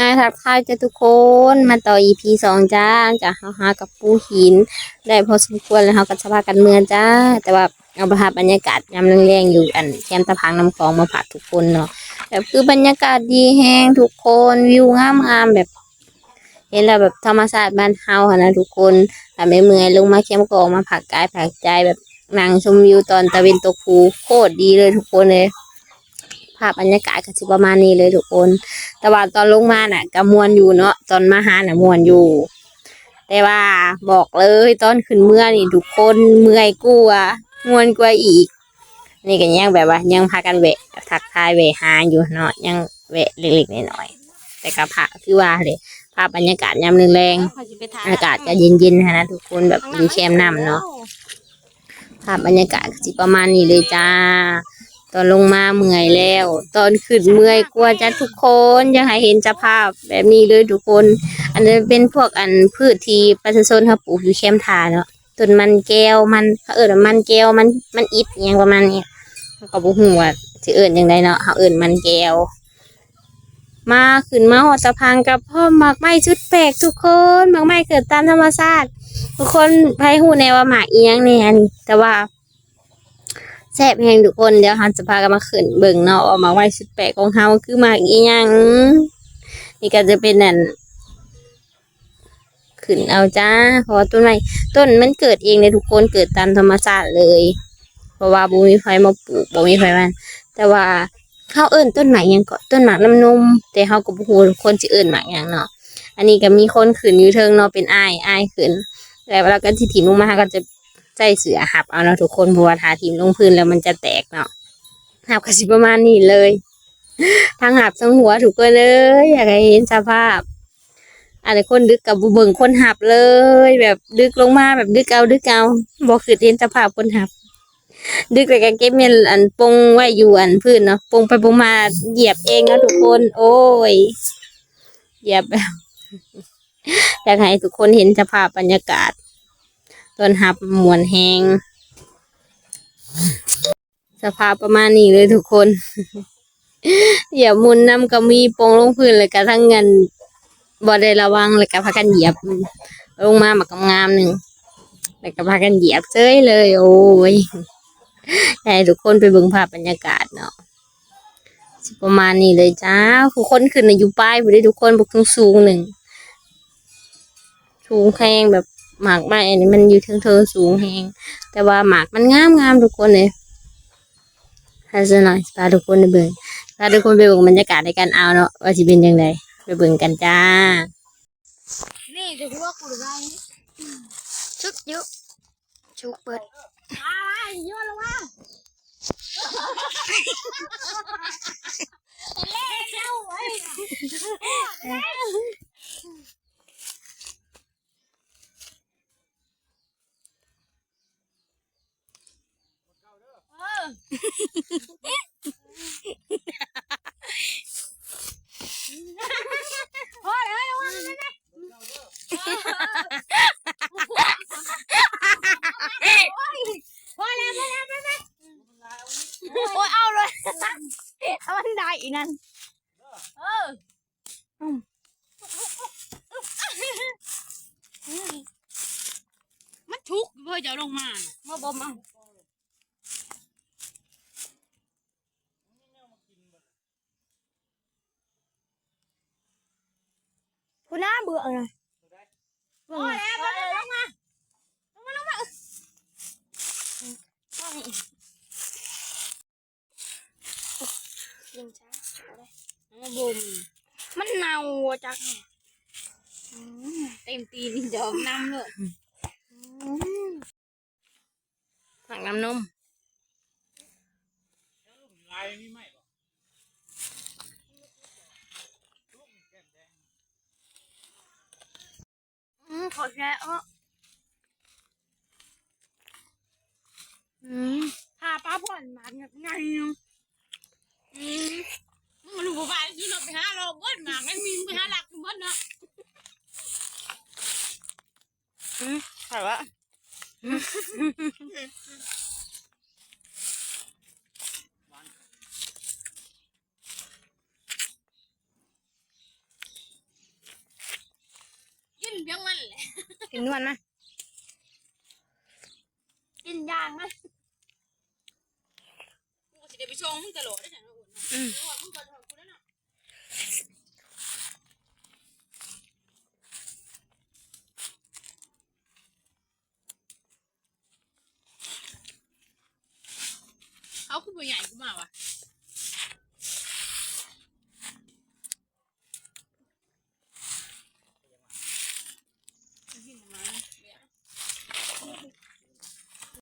อ่าทักทายจ้าทุกคนมาต่อ EP สองจ้าจ้ะเฮาหากับปูหิน ได้พอสมควรแล้วเฮาก็สภากันเมืองจ้า แต่ว่าเอาภาพบรรยากาศยามแรงๆอยู่อันแคมป์ตะพังน้ำคลองมาฝากทุกคนเนาะแบบคือบรรยากาศดีแฮงทุกคนวิวงามๆแบบ เห็นแล้วแบบธรรมชาติบ้านเฮาหั้นะทุกคนถ้าไม่เมื่อยลงมาแคมกองมาผักกายผักใจแบบนั่งชมวิวตอนตะเวนตกภูโคตรดีเลยทุกคนเลย ภาพบรรยากาศก็สิประมาณนี้เลยทุกคน แต่ว่าตอนลงมาน่ะก็มวนอยู่เนาะตอนมาหาน่ะมวนอยู่ แต่ว่าบอกเลยตอนขึ้นเมื่อนี่ทุกคนเมื่อยกลัวมวนกว่าอีก นี่ก็ยังแบบว่า ยังพากันแวะทักทายแวะหาอยู่เนาะยังแวะเล็กๆน้อยๆแต่ก็พาคือว่าเลยภาพบรรยากาศยามแรงๆอากาศจะเย็นๆนะทุกคนแบบอยู่แคมน้ำเนาะภาพบรรยากาศก็สิประมาณนี้เลยจ้า ตอนลงมาเมื่อยแล้ว ตอนขึ้นเมื่อยกลัวจะทุกคนอยากให้เห็นสภาพแบบนี้เลยทุกคน อันนี้เป็นพวกอันพืชที่ประชาชนเขาปลูกอยู่แคมทาเนาะต้นมันแก้วมันเขาเอิญมันแก้วมันมันอิดอหยังประมาณนี้เขาบ่ฮู้ว่าสิเอิญยังไงเนาะเขาเอิญมันแก้วมาขึ้นมาหอดตะพังกับพ่อหมากไม้ชุดแปลกทุกคนหมากไม้เกิดตามธรรมชาติทุกคนไพ่หูแนวว่าหมากอียงเนี่ยนี่แต่ว่า แซ่บแหงทุกคนเดี๋ยวเราจะพากันมาขึ้นเบิ่งเนาะว่าหมาไม้ชุดแปลกของเฮาคือหมากอีหยังนี่ก็จะเป็นนั่นขึ้นเอาจ้าเพราะว่าต้นไม้ต้นมันเกิดเองเลยทุกคนเกิดตามธรรมชาติเลย เพราะว่าบ่มีไฟมาปลูกบ่มีไฟมันแต่ว่าเขาเอิ้นต้นหมากยังก็ต้นหมากน้ำนมแต่เขาก็บ่ฮู้คนสิเอิ้นหมากยังเนาะอันนี้ก็มีคนขึ้นอยู่เทิงเนาะเป็นอายอายขึ้นแล้วเราก็ที่ถิ่มลงมาก็จะ ใจเสือหับเอาเนาะทุกคนเพราะว่าทาถิ่มลงพื้นแล้วมันจะแตกเนาะหับก็สิประมาณนี้เลยทั้งหับทั้งหัวถูกคนเลย อยากให้เห็นสภาพอะไรคนดึกกับบุเบิงคนหับเลย แบบดึกลงมาแบบดึกเอาดึกเอาบอกคือเห็นสภาพคนหับ ดึกเลยก็เก็บเมนอันปงไว้อยู่อันพื้นเนาะปงไปปงมาเหยียบเองเนาะทุกคน โอ้ยเหยียบแบบอยากให้ทุกคนเห็นสภาพบรรยากาศ ต้นหับมวนแหงสภาพประมาณนี้เลยทุกคนเหยียบมุนน้ำก็มีโปงลงพื้นเลยกระทั่งเงินบ่ได้ระวังเลยก็พากันเหยียบ ลงมาหมักงามหนึ่งแล้วก็พากันเหยียบเจ้ยเลย โอ้ยให้ทุกคนไปเบิ่งภาพบรรยากาศเนาะประมาณนี้เลยจ้าทุกคนขึ้นน่ะอยู่ป้ายผู้ได้ทุกคนบุกสูงหนึ่งสูงแหงแบบ หมากไม้อันนี้มันอยู่เทิงเทิงสูงแหงแต่ว่าหมากมันงามงามทุกคนเลยให้ซะหน่อยพาทุกคนไปเบิ่งพาทุกคนไปเบิ่งบรรยากาศในการเอาเนาะว่าสิเป็นยังไงไปเบิ่งกันจ้านี่จะพูดว่ากูได้ชุกยุชุกเปิดอะไรย้อนลงมาเล่เจ้าไว้ พอแล้วระวังนะพอแล้วพอแล้วพอแล้วโอ้ยเอาเลยเอามันได้อีนั่นเออมันทุกเพื่อจะลงมาเมื่อบ่มา คุณน่าเบื่อเลยพอแล้วพอแล้วลงมาลงมาลงมาพอนี่ยิงช้าเอาเลยบุมมันเน่าจักเนี่ยอืมเต็มตีนเดี๋ยวน้ำเลยอืมหมักน้ำนม มขอแชร์เอออืมพาป้าผ่อนมาแบบไงอะอืมมันรู้ว่าที่เราไปหาเราเบิ้ลมาไม่มีไปหาหลักเบิ้ลนะใครวะแหละ กินนวลมากินยางนะกูก็สิได้ไปชงมึงตลอดได้ฉันว่าอุ่นอืมว่ามึงก่อนของกูแล้วเนาะเขาคือผู้ใหญ่กูมาวะ